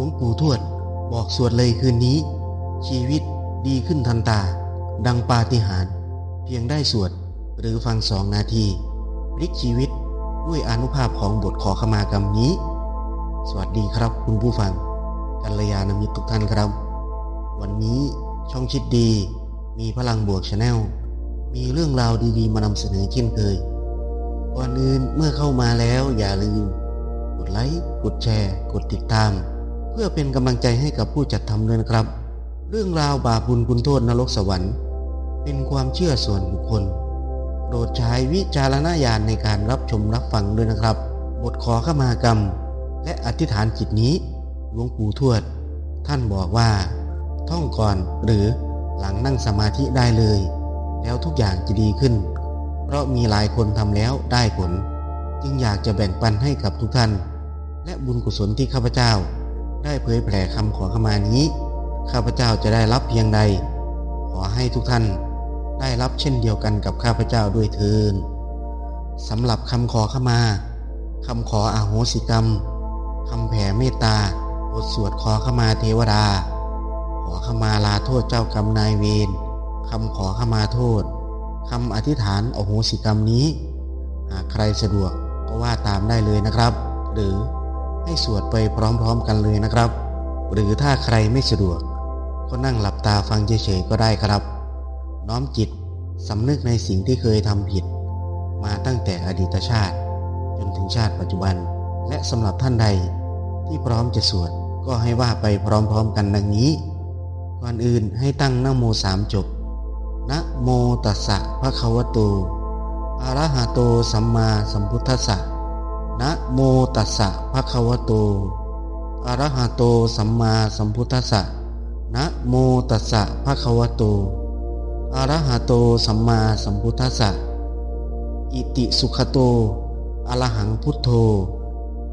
ลวงปู่ทวดบอกสวดเลยคืนนี้ ชีวิตดีขึ้นทันตา ดังปาฏิหาริย์เพียงได้สวดหรือฟังสองนาทีพลิกชีวิตด้วยอนุภาพของบทขอขมากรรมนี้ สวัสดีครับคุณผู้ฟังกัลยาณมิตรทุกท่านครับ วันนี้ช่องชิดดี มีพลังบวกชาแนลมีเรื่องราวดีๆ มานำเสนอเช่นเคยก่อนอื่นเมื่อเข้ามาแล้วอย่าลืม กดไลค์ กดแชร์ กดติดตาม พื่อเป็นกำลังใจให้กับผู้จัดทำด้วยนะครับ เรื่องราวบาปบุญคุณโทษนรกสวรรค์ เป็นความเชื่อส่วนบุคคลโปรดใช้วิจารณญาณในการรับชมรับฟังด้วยนะครับ บทขอขมากรรม และอธิษฐานจิตนี้หลวงปู่ทวด ท่านบอกว่า ท่องก่อนหรือหลังนั่งสมาธิได้เลย แล้วทุกอย่างจะดีขึ้น เพราะมีหลายคนทำแล้วได้ผล จึงอยากจะแบ่งปันให้กับทุกท่าน และบุญกุศลที่ข้าพเจ้า ได้เผยแผ่คำขอขมานี้ ข้าพเจ้าจะได้รับเพียงใด ขอให้ทุกท่านได้รับเช่นเดียวกันกับข้าพเจ้าด้วยเทินสำหรับคำขอขมาคำขออาโหสิกรรมคำแผ่เมตตาบทสวดขอขมาเทวดา ขอขมาลาโทษเจ้ากรรมนายเวรคำขอขมาโทษคำอธิษฐานอโหสิกรรมนี้ หากใครสะดวกก็ว่าตามได้เลยนะครับ หรือ ให้สวดไปพร้อมๆกันเลยนะครับ หรือถ้าใครไม่สะดวก ก็นั่งหลับตาฟังเฉยๆก็ได้ครับ น้อมจิตสำนึกในสิ่งที่เคยทำผิด มาตั้งแต่อดีตชาติ จนถึงชาติปัจจุบัน และสำหรับท่านใดที่พร้อมจะสวดก็ให้ว่าไปพร้อมๆกันดังนี้ก่อนอื่นให้ตั้งนโมสามจบนะโมตัสสะภะคะวะโตอะระหะโตสัมมาสัมพุทธัสสะ นะโมตัสสะภะคะวะโต อะระหะโตสัมมาสัมพุทธัสสะ นะโมตัสสะภะคะวะโต อะระหะโตสัมมาสัมพุทธัสสะ อิติสุขโต อะระหังพุทโธ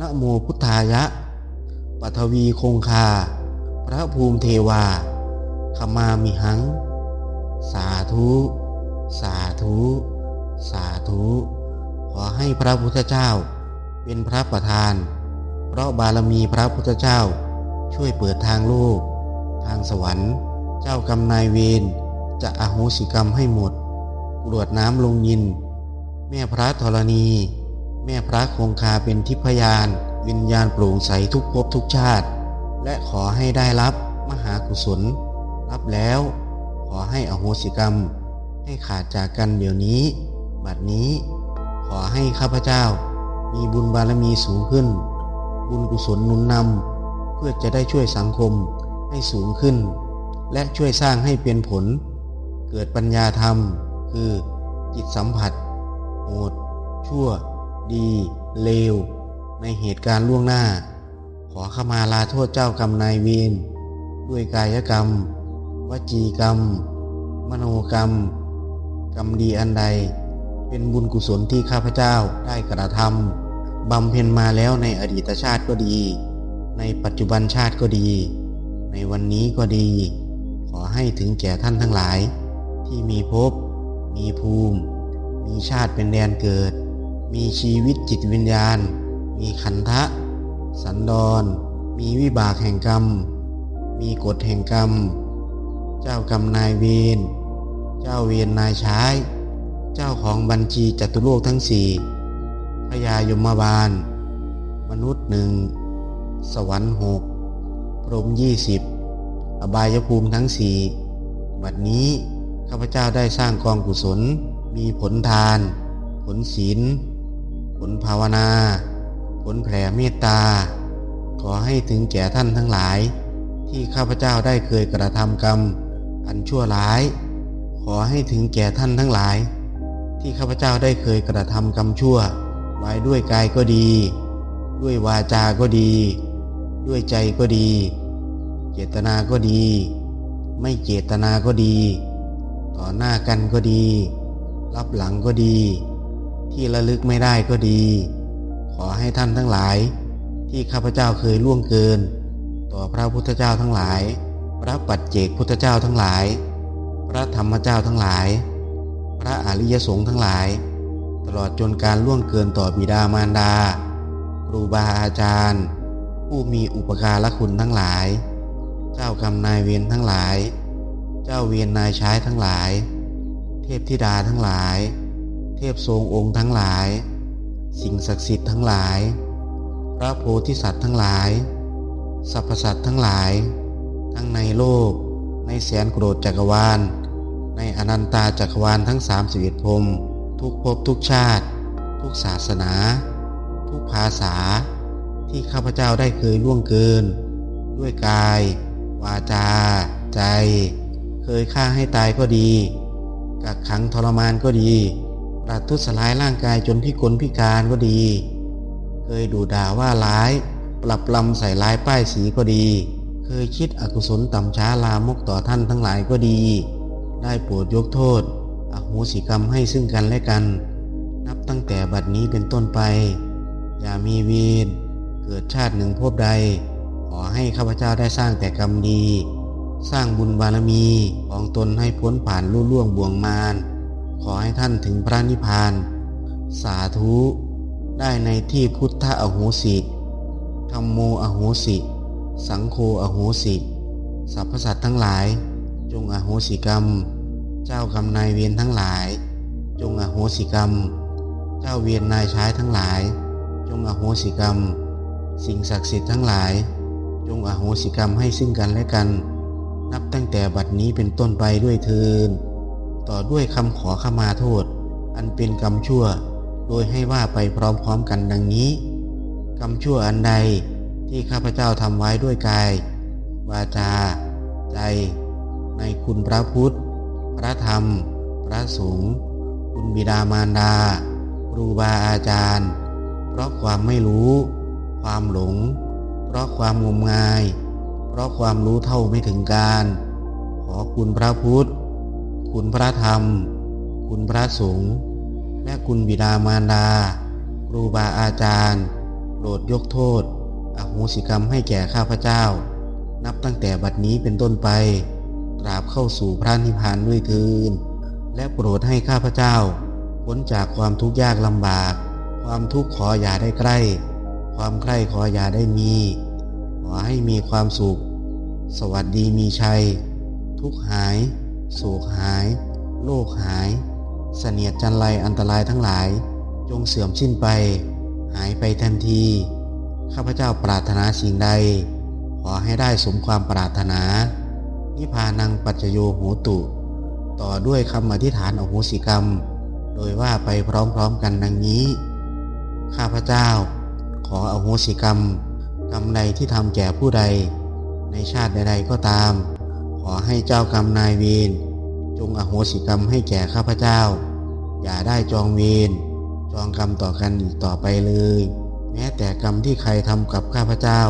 นะโมพุทธายะ ปัทวีคงคา พระภูมิเทวาขมามิหัง สาธุ สาธุ สาธุ ขอให้พระพุทธเจ้า เป็นพระประธาน เพราะบารมีพระพุทธเจ้า ช่วยเปิดทางโลก ทางสวรรค์ เจ้ากรรมนายเวรจะอโหสิกรรมให้หมดกรวดน้ำลงยิน แม่พระธรณี แม่พระคงคาเป็นทิพยาน วิญญาณโปร่งใสทุกภพทุกชาติ และขอให้ได้รับมหากุศล รับแล้วขอให้อโหสิกรรม ให้ขาดจากกันเดี๋ยวนี้ บัดนี้ ขอให้ข้าพเจ้า มีบุญบารมีสูงขึ้น บุญกุศลหนุนนำเพื่อจะได้ช่วยสังคมให้สูงขึ้น และช่วยสร้างให้เป็นผล เกิดปัญญาธรรม คือจิตสัมผัสโหด ชั่ว ดี เลว ในเหตุการณ์ล่วงหน้า ขอขมาลาโทษเจ้ากรรมนายเวรด้วยกายกรรม วจีกรรม มโนกรรม กรรมดีอันใด เป็นบุญกุศลที่ข้าพเจ้าได้กระทำบำเพ็ญมาแล้วในอดีตชาติก็ดี ในปัจจุบันชาติก็ดี ในวันนี้ก็ดี ขอให้ถึงแก่ท่านทั้งหลาย ที่มีภพมีภูมิ มีชาติเป็นแดนเกิด มีชีวิตจิตวิญญาณ มีขันธะ สันดอนมีวิบากแห่งกรรม มีกฎแห่งกรรม เจ้ากรรมนายเวร เจ้าเวียนนายใชาย เจ้าของบัญชีจตุโลกทั้งสี่พญายมบาล มนุษย์หนึ่ง สวรรค์หกพรหมยี่สิบอบายภูมิทั้งสี่บัดนี้ข้าพเจ้าได้สร้างกองกุศล มีผลทาน ผลศีล ผลภาวนา ผลแผ่เมตตา ขอให้ถึงแก่ท่านทั้งหลาย ที่ข้าพเจ้าได้เคยกระทำกรรม อันชั่วร้าย ขอให้ถึงแก่ท่านทั้งหลาย ที่ข้าพเจ้าได้เคยกระทำกรรมชั่ว ไว้ด้วยกายก็ดี ด้วยวาจาก็ดี ด้วยใจก็ดี เจตนาก็ดี ไม่เจตนาก็ดี ต่อหน้ากันก็ดี รับหลังก็ดี ที่ระลึกไม่ได้ก็ดี ขอให้ท่านทั้งหลาย ที่ข้าพเจ้าเคยล่วงเกิน ต่อพระพุทธเจ้าทั้งหลาย พระปัจเจกพุทธเจ้าทั้งหลาย พระธรรมเจ้าทั้งหลาย ระอริยสงฆ์ทั้งหลาย ตลอดจนการล่วงเกินต่อบิดามารดา ครูบาอาจารย์ ผู้มีอุปการะคุณทั้งหลาย เจ้ากรรมนายเวรทั้งหลาย เจ้าเวียนนายใช้ทั้งหลาย เทพธิดาทั้งหลาย เทพทรงองค์ทั้งหลาย สิ่งศักดิ์สิทธิ์ทั้งหลาย พระโพธิสัตว์ทั้งหลายสรรพสัตว์ทั้งหลาย ทั้งในโลกในแสนโกรธจักรวาล ในอนันตาจักรวาลทั้ง 31พรมทุกภพทุกชาติ ทุกศาสนา ทุกภาษา ที่ข้าพเจ้าได้เคยล่วงเกิน ด้วยกาย วาจา ใจ เคยฆ่าให้ตายก็ดี กักขังทรมานก็ดีประทุษร้ายร่างกายจนพิกลพิการก็ดี เคยดูด่าว่าร้าย ปรับลำใส่ร้ายป้ายสีก็ดี เคยคิดอกุศลต่ำช้าลามกต่อท่านทั้งหลายก็ดี ได้โปรดยกโทษ อโหสิกรรมให้ซึ่งกันและกัน นับตั้งแต่บัดนี้เป็นต้นไป อย่ามีเวรเกิดชาติหนึ่งพบใด ขอให้ข้าพเจ้าได้สร้างแต่กรรมดี สร้างบุญบารมีของตนให้พ้นผ่านลุ่ล่วงบ่วงมารขอให้ท่านถึงพระนิพพาน สาธุได้ในที่พุทธอโหสิธรรมโมอโหสิ สังโฆอโหสิ สรรพสัตว์ทั้งหลาย จงอโหสิกรรม เจ้ากรรมนายเวรทั้งหลาย จงอโหสิกรรม เจ้าเวียนนายใช้ทั้งหลาย จงอโหสิกรรม สิ่งศักดิ์สิทธิ์ทั้งหลาย จงอโหสิกรรมให้ซึ่งกันและกัน นับตั้งแต่บัดนี้เป็นต้นไปด้วยเทินต่อด้วยคำขอขมาโทษ อันเป็นกรรมชั่ว โดยให้ว่าไปพร้อมๆกันดังนี้ กรรมชั่วอันใดที่ข้าพเจ้าทำไว้ด้วยกาย วาจา ใจ ในคุณพระพุทธ พระธรรม พระสงฆ์คุณบิดามารดา ครูบาอาจารย์ เพราะความไม่รู้ ความหลง เพราะความงมงาย เพราะความรู้เท่าไม่ถึงการ ขอคุณพระพุทธ คุณพระธรรม คุณพระสงฆ์และคุณบิดามารดา ครูบาอาจารย์โปรดยกโทษอโหสิกรรมให้แก่ข้าพเจ้า นับตั้งแต่บัดนี้เป็นต้นไป ตราบเข้าสู่พระนิพพานด้วยเทินและโปรดให้ข้าพเจ้าพ้นจากความทุกข์ยากลำบาก ความทุกข์ขออย่าได้ใกล้ ความใกล้ขออย่าได้มี ขอให้มีความสุข สวัสดีมีชัย ทุกหายโศกหาย โลกหาย เสนียดจันไรอันตรายทั้งหลาย จงเสื่อมสิ้นไป หายไปทันที ข้าพเจ้าปรารถนาสิ่งใด ขอให้ได้สมความปรารถนา นิพพานังปัจจโยโหตุ ต่อด้วยคำอธิษฐานอโหสิกรรม โดยว่าไปพร้อมๆกันดังนี้ ข้าพเจ้า ขออโหสิกรรม กรรมใดที่ทำแก่ผู้ใด ในชาติใดๆก็ตาม ขอให้เจ้ากรรมนายเวรจงอโหสิกรรมให้แก่ข้าพเจ้า อย่าได้จองเวรจองกรรมต่อกันอีกต่อไปเลย แม้แต่กรรมที่ใครทำกับข้าพเจ้า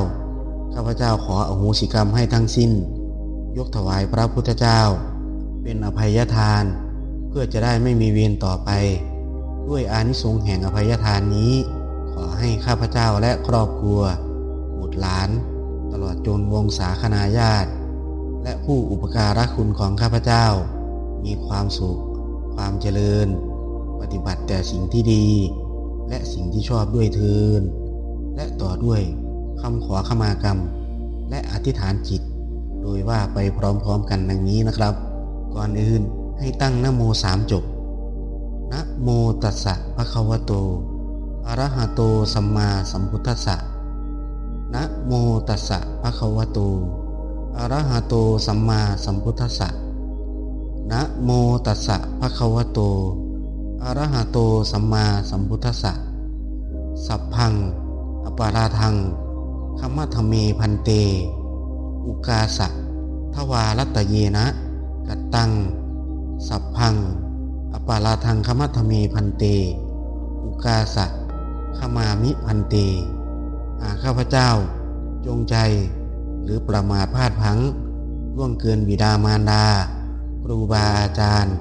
ข้าพเจ้าขออโหสิกรรมให้ทั้งสิ้น ยกถวายพระพุทธเจ้า เป็นอภัยทาน เพื่อจะได้ไม่มีเวรต่อไป ด้วยอานิสงส์แห่งอภัยทานนี้ ขอให้ข้าพเจ้าและครอบครัวบุตรหลาน ตลอดจนวงศาคณาญาติ และผู้อุปการะคุณของข้าพเจ้า มีความสุข ความเจริญ ปฏิบัติแต่สิ่งที่ดี และสิ่งที่ชอบด้วยเทินและต่อด้วยคำขอขมากรรม และอธิษฐานจิต โดยว่าไปพร้อมๆกันดังนี้นะครับ ก่อนอื่นให้ตั้งนโมสามจบนะโมตัสสะภะคะวะโตอะระหะโตสัมมาสัมพุทธัสสะนะโมตัสสะภะคะวะโตอะระหะโตสัมมาสัมพุทธัสสะนะโมตัสสะภะคะวะโตอะระหะโตสัมมาสัมพุทธัสสะสัพพังอปาราทังคัมมะทเมพันเต อุกาสะทวารัตตเยนะ กัตตัง สัพพัง อปาราทังคมัทเมพันเต อุกาสะขมามิพันเตหาข้าพเจ้า จงใจ หรือประมาทพลาดพลั้งล่วงเกินบิดามารดา ครูบาอาจารย์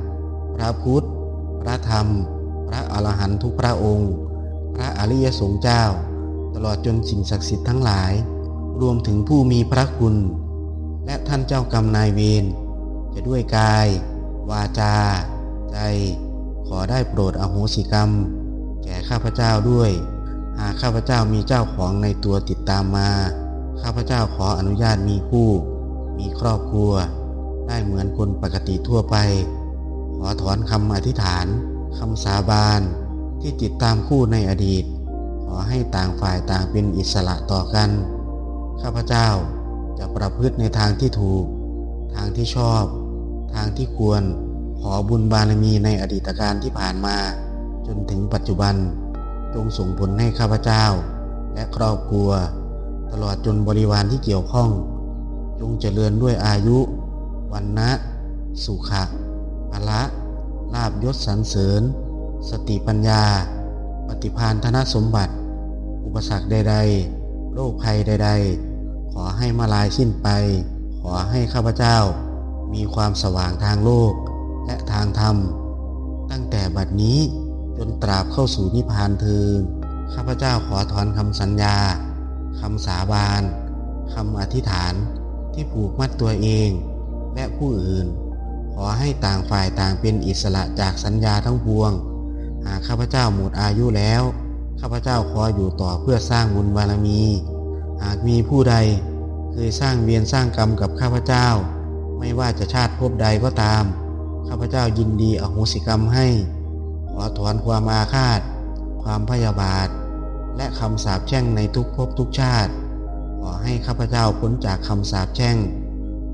พระพุทธ พระธรรม พระอรหันตุพระองค์ พระอริยสงฆ์เจ้า ตลอดจนสิ่งศักดิ์สิทธิ์ทั้งหลาย รวมถึงผู้มีพระคุณ และท่านเจ้ากรรมนายเวรจะด้วยกาย วาจา ใจ ขอได้โปรดอโหสิกรรม แก่ข้าพเจ้าด้วย หากข้าพเจ้ามีเจ้าของในตัวติดตามมา ข้าพเจ้าขออนุญาตมีคู่ มีครอบครัว ได้เหมือนคนปกติทั่วไป ขอถอนคำอธิษฐานคำสาบานที่ติดตามคู่ในอดีต ขอให้ต่างฝ่ายต่างเป็นอิสระต่อกัน ข้าพเจ้าจะประพฤติในทางที่ถูก ทางที่ชอบ ทางที่ควรขอบุญบารมีในอดีตการที่ผ่านมา จนถึงปัจจุบัน จงส่งผลให้ข้าพเจ้า และครอบครัว ตลอดจนบริวารที่เกี่ยวข้อง จงเจริญด้วยอายุ วันนะ สุขะพละลาบยศสรรเสริญ สติปัญญา ปฏิพานธนสมบัติ อุปสรรคใด ๆ โรคภัยใด ๆ ขอให้มาลายสิ้นไป ขอให้ข้าพเจ้า มีความสว่างทางโลก และทางธรรม ตั้งแต่บัดนี้จนตราบเข้าสู่นิพพานเทินข้าพเจ้าขอถอนคำสัญญาคำสาบานคำอธิษฐานที่ผูกมัดตัวเอง และผู้อื่น ขอให้ต่างฝ่ายต่างเป็นอิสระจากสัญญาทั้งปวง หากข้าพเจ้าหมดอายุแล้ว ข้าพเจ้าขออยู่ต่อเพื่อสร้างบุญบารมี หากมีผู้ใดเคยสร้างเวียนสร้างกรรมกับข้าพเจ้า ไม่ว่าจะชาติภพใดก็ตาม ข้าพเจ้ายินดีอโหสิกรรมให้ ขอถอนความอาฆาต ความพยาบาท และคำสาปแช่งในทุกภพทุกชาติ ขอให้ข้าพเจ้าพ้นจากคำสาปแช่ง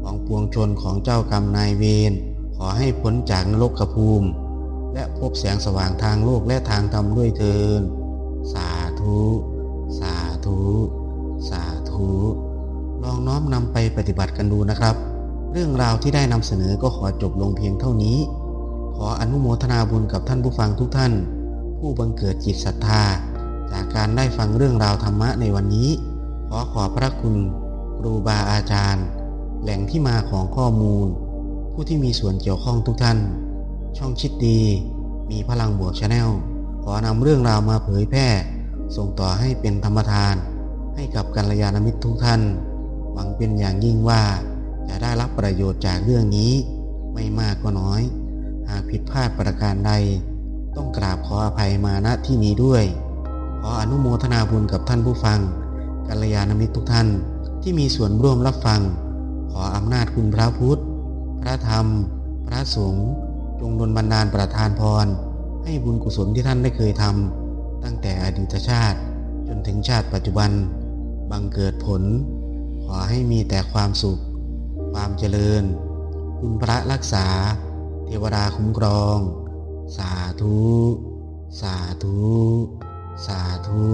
ของปวงชนของเจ้ากรรมนายเวรขอให้พ้นจากนรกภูมิ และพบแสงสว่างทางโลกและทางธรรมด้วยเทินสาธุ สาธุ สาธุลองน้อมนำไปปฏิบัติกันดูนะครับ เรื่องราวที่ได้นำเสนอก็ขอจบลงเพียงเท่านี้ ขออนุโมทนาบุญกับท่านผู้ฟังทุกท่าน ผู้บังเกิดจิตศรัทธา จากการได้ฟังเรื่องราวธรรมะในวันนี้ ขอขอบพระคุณครูบาอาจารย์ แหล่งที่มาของข้อมูล ผู้ที่มีส่วนเกี่ยวข้องทุกท่าน ช่องชิดดีมีพลังบวกชาแนลขอนำเรื่องราวมาเผยแพร่ ส่งต่อให้เป็นธรรมทาน ให้กับกัลยาณมิตรทุกท่าน หวังเป็นอย่างยิ่งว่าจะได้รับประโยชน์จากเรื่องนี้ ไม่มากก็น้อย หากผิดพลาดประการใด ต้องกราบขออภัยมาณที่นี้ด้วย ขออนุโมทนาบุญกับท่านผู้ฟังกัลยาณมิตรทุกท่านที่มีส่วนร่วมรับฟัง ขออำนาจคุณพระพุทธ พระธรรม พระสงฆ์จงดลบันดาลประทานพร ให้บุญกุศลที่ท่านได้เคยทำตั้งแต่อดีตชาติจนถึงชาติปัจจุบัน บังเกิดผล ขอให้มีแต่ความสุข ความเจริญ คุณพระรักษา เทวดาคุ้มครอง สาธุ สาธุ สาธุ